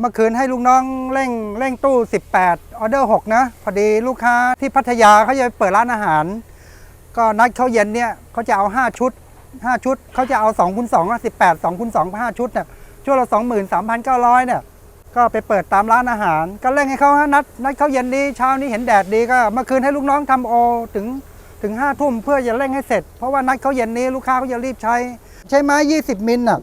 เมื่อคืนให้ลูกน้องเร่งเร่งตู้ 18 ออเดอร์ 6 นะ พอดีลูกค้าที่พัทยาเขาจะเปิดร้านอาหาร ก็นัดเขาเย็นเนี่ยเขาจะเอา 5 ชุด 5 ชุด เขาจะเอา2คูณ2อะ18 2คูณ2 5ชุดเนี่ยชุดละ23,900เนี่ยก็ไปเปิดตามร้านอาหาร ก็เร่งให้เขาฮะนัดนัดเขาเย็นนี้เช้านี้เห็นแดดดีก็เมื่อคืนให้ลูกน้องทำโอถึงถึง5ทุ่มเพื่อจะเร่งให้เสร็จ เพราะว่านัดเขาเย็นนี้ลูกค้าเขาจะรีบใช้ ใช้ไม้ 20 มิลน่ะ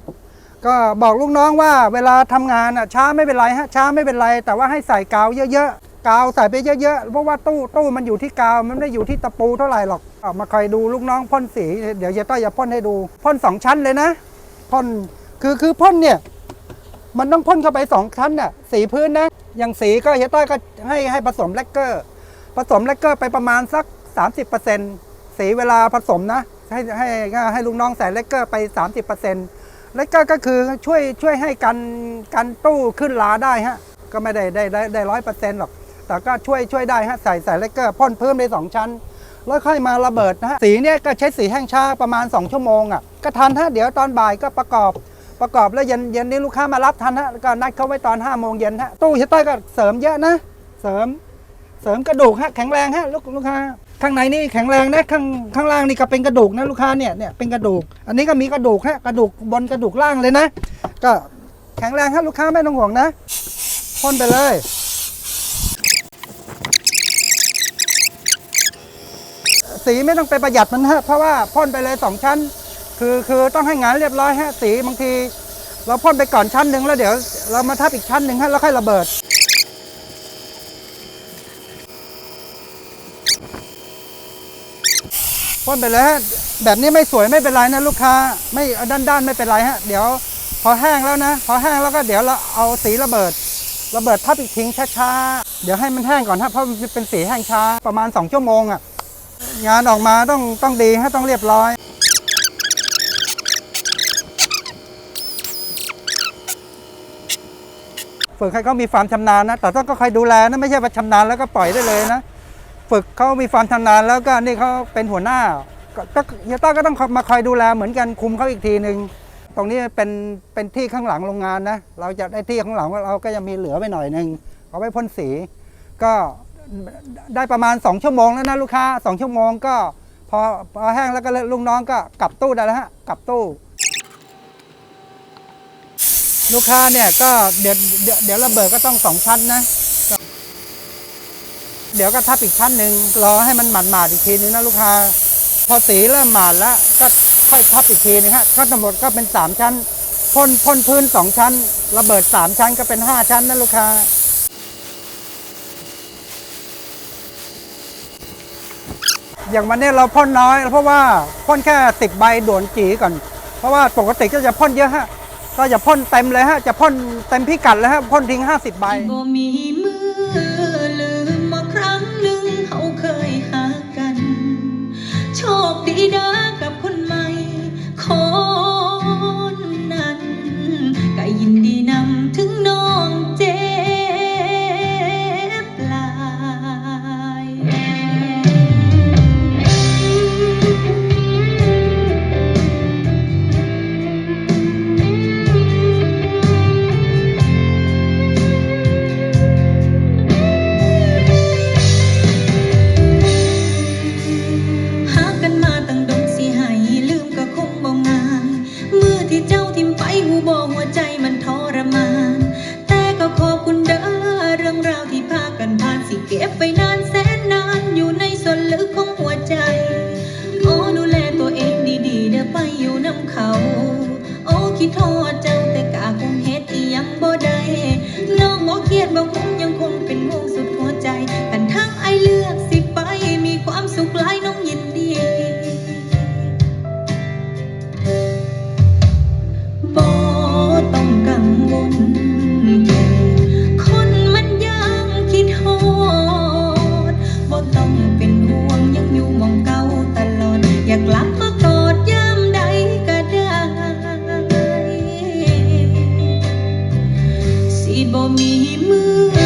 ก็บอกลูกน้องว่าเวลาทำงานอะช้าไม่เป็นไรฮะช้าไม่เป็นไร แต่ว่าให้ใส่กาวเยอะๆกาวใส่ไปเยอะๆเพราะว่าตู้ตู้มันอยู่ที่กาวมันไม่ได้อยู่ที่ตะปูเท่าไหร่หรอกเอามาคอยดูลูกน้องพ่นสี เดี๋ยวเยต้อยจะพ่นให้ดูพ่นสองชั้นเลยนะพ่นคือคือพ่นเนี่ยมันต้องพ่นเข้าไปสองชั้นน่ะสีพื้นนะอย่างสีก็เฮียต้อยก็ให้ให้ผสมแลกเกอร์ ผสมแลกเกอร์ไปประมาณสัก 30%สีเวลาผสมนะให้ให้ให้ลูกน้องใส่แลกเกอร์ไป 30% แลกกอร์ก็คือช่วยช่วยให้กันกันตู้ขึ้นลาได้ฮะก็ไม่ได้ได้ได้ร้อยเปอร์เซ็นต์หรอก แต่ก็ช่วยช่วยได้ฮะใส่ใส่แลกเกอร์พ่นเพิ่มได้สองชั้น แล้วค่อยมาระเบิดนะฮะสีเนี่ยก็ใช้สีแห้งชาประมาณ 2 ชั่วโมงอะก็ทันฮะเดี๋ยวตอนบ่ายก็ประกอบประกอบแล้วเย็นเย็นนี้ลูกค้ามารับทันฮะแล้วก็นัดเขาไว้ตอน5้าโมงเย็นฮะตู้เฮยต้อยก็เสริมเยอะนะ เสริม เสริมกระดูกฮะแข็งแรงฮะลูกลูกค้า ข้างในนี่แข็งแรงนะข้างข้างล่างนี่ก็เป็นกระดูกนะลูกค้าเนี่ยเนี่ยเป็นกระดูก อันนี้ก็มีกระดูกฮะกระดูกบนกระดูกล่างเลยนะ ก็แข็งแรงฮะลูกค้าไม่ต้องห่วงนะพ่นไปเลยสีไม่ต้องไปประหยัดมันฮะเพราะว่าพ่นไปเลยสองชั้น คือคือต้องให้งานเรียบร้อยฮะสีบางที เราพ่นไปก่อนชั้นหนึ่งแล้วเดี๋ยวเรามาทับอีกชั้นหนึ่งฮะแล้วค่อยระเบิด พ่นไปเลยฮะแบบนี้ไม่สวยไม่เป็นไรนะลูกค้า ไม่ด้านด้านๆไม่เป็นไรฮะ เดี๋ยวพอแห้งแล้วนะ พอแห้งแล้วก็เดี๋ยวเราเอาสีระเบิด ระเบิดทับอีกทิ้งช้าๆ เดี๋ยวให้มันแห้งก่อนฮะเพราะมันเป็นสีแห้งช้าประมาณ 2 ชั่วโมงอะ งานออกมาต้องต้องดีฮะต้องเรียบร้อยฝึกให้เขามีความชำนาญนะ แต่ต้องก็คอยดูแลนะ ไม่ใช่ว่าชำนาญแล้วก็ปล่อยได้เลยนะ ฝึกเขามีความชำนาญแล้วก็นี่เขาเป็นหัวหน้าก็เฮียต้าก็ต้องมาคอยดูแลเหมือนกันคุมเขาอีกทีหนึ่งตรงนี้เป็นเป็นที่ข้างหลังโรงงานนะเราจะได้ที่ข้างหลังเราก็ยังมีเหลือไปหน่อยหนึ่งเอาไว้พ่นสี ก็ได้ประมาณ 2 ชั่วโมงแล้วนะลูกค้า 2 ชั่วโมงก็พอพอแห้งแล้วก็ลูกน้องก็กลับตู้ได้แล้วฮะกลับตู้ ลูกค้าเนี่ยก็เดี๋ยวเดี๋ยวเดี๋ยวระเบิดก็ต้องสองชั้นนะ เดี๋ยวก็ทับอีกชั้นหนึ่งรอให้มันหมาดหมาดอีกทีนึงนะลูกค้า พอสีเริ่มหมาดแล้วก็ค่อยทับอีกทีนึงฮะก็ทั้งหมดก็เป็นสามชั้นพ่นพ่นพื้นสองชั้น ระเบิดสามชั้นก็เป็นห้าชั้นนะลูกค้าอย่างวันนี้เราพ่นน้อยเพราะว่าพ่นแค่สิบใบด่วนจีก่อน เพราะว่าปกติก็จะพ่นเยอะฮะ ก็จะพ่นเต็มเลยฮะ จะพ่นเต็มพิกัดเลยฮะพ่นทิ้ง 50 ใบ เบ่มีมือ